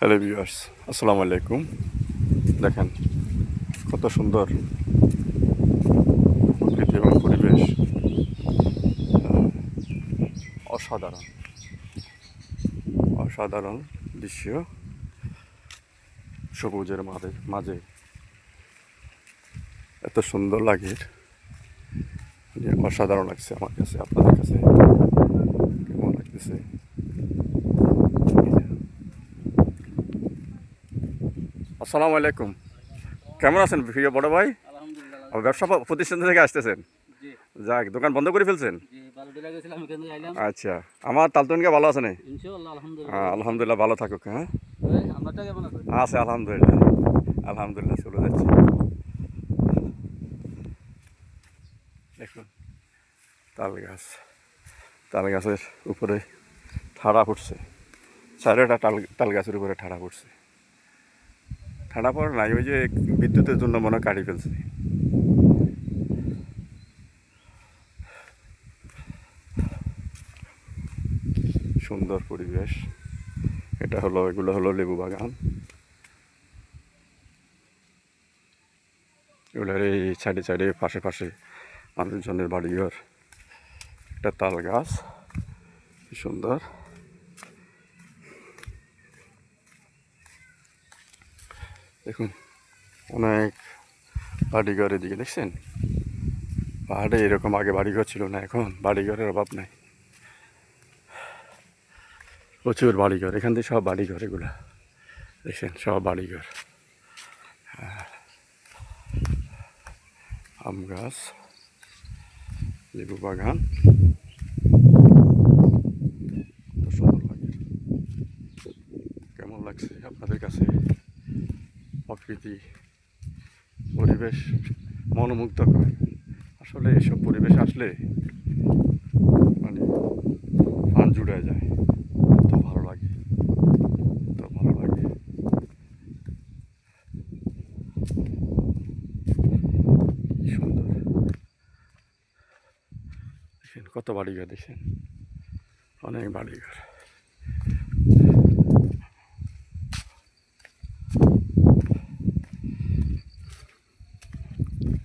Hello viewers আসসালামু আলাইকুম দেখেন, কত সুন্দর প্রকৃতি এবং পরিবেশ। অসাধারণ। অসাধারণ দৃশ্য সবুজের মাঝে মাঝে। এত সুন্দর লাগে। অসাধারণ লাগছে আমার কাছে, আপনাদের কাছে। কেমন লাগতেছে? আসসালামু আলাইকুম। কেমন আছেন প্রিয় বড় ভাই? আলহামদুলিল্লাহ। ব্যবসা প্রতিষ্ঠান থেকে আসতেছেন? যাক দোকান বন্ধ করে ফেলছেন? আচ্ছা আমার তালতনকে ভালো আছে না? আলহামদুলিল্লাহ। হ্যাঁ, ভালো থাকুক হ্যাঁ? আছে আলহামদুলিল্লাহ। আলহামদুলিল্লাহ চলে যাচ্ছে। দেখুন তাল গাছ। তাল গাছের উপরে ঠাড়া পড়ছে। চারোটা তাল তাল গাছের উপরে ঠাড়া পড়ছে। ঠাড়া পড়ে নাই ওই যে বিদ্যুতের জন্য মনে কাটি ফেলছে। সুন্দর পরিবেশ। এটা হলো, এগুলো হলো লেবু বাগান। এগুলোর এই সাইডে সাইডে পাশে পাশে মানুষজনের বাড়িঘর। একটা তাল গাছ সুন্দর। দেখুন, অনেক বাড়িঘর এদিকে, দেখছেন? পাহাড়ে এরকম আগে বাড়িঘর ছিল না, এখন বাড়িঘরের অভাব নাই। প্রচুর বাড়িঘর, এখান থেকে সব বাড়িঘর এগুলা। দেখছেন, সব বাড়িঘর। আম গাছ, লেবু বাগান কত সুন্দর লাগে কেমন লাগছে আপনাদের কাছে প্রকৃতি, পরিবেশ মনোমুগ্ধকর। আসলে এসব পরিবেশ আসলে মানে প্রাণ জুড়ে যায়। এত ভালো লাগে। এত ভালো লাগে। সুন্দর। দেখেন কত বাড়িঘর, দেখেন। অনেক বাড়ি বাড়িঘর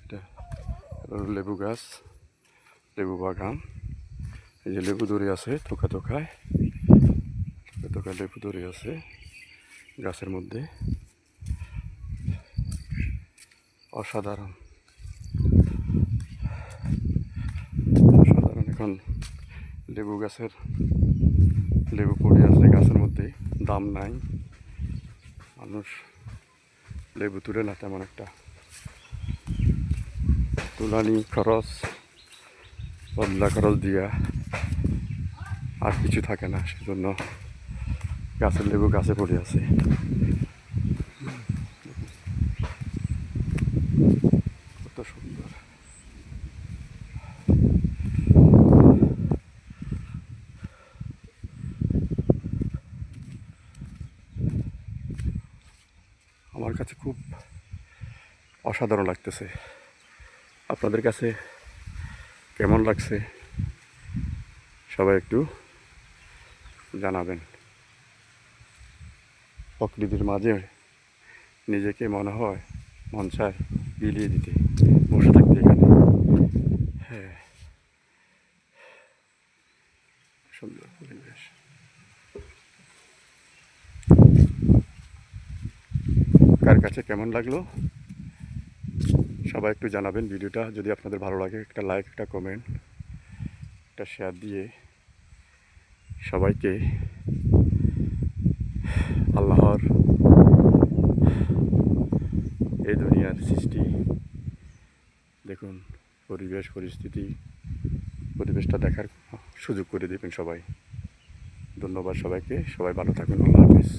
এটা লেবু গাছ, লেবু বাগান। এই যে লেবু দড়ি আছে, থোকা থোকায়। থোকা থোকায় লেবু দড়ি আছে গাছের মধ্যে। অসাধারণ। অসাধারণ এখন লেবু গাছের, লেবু পড়ে আছে গাছের মধ্যে। দাম নাই। মানুষ লেবু তুলে না তেমন একটা। তুলানি খরচ, বদলা খরচ দিয়া আর কিছু থাকে না, সেজন্য গাছের লেবু গাছে পড়ে আছে। কত সুন্দর। আমার কাছে খুব অসাধারণ লাগতেছে। আপনাদের কাছে কেমন লাগছে? সবাই একটু জানাবেন। প্রকৃতির মাঝে নিজেকে মনে হয় মন চায় বিলিয়ে দিতে, বসে থাকতে এখানে। হ্যাঁ। সুন্দর পরিবেশ। কার কাছে কেমন লাগল? সবাই একটু জানাবেন ভিডিওটা। যদি আপনাদের ভালো লাগে, একটা লাইক একটা কমেন্ট একটা শেয়ার দিয়ে সবাইকে আল্লাহর এই দুনিয়ার সৃষ্টি দেখুন, পরিবেশ, পরিস্থিতি, পরিবেশটা দেখার সুযোগ করে দেবেন সবাই। ধন্যবাদ সবাইকে। সবাই ভালো থাকুন। আল্লাহ হাফিজ।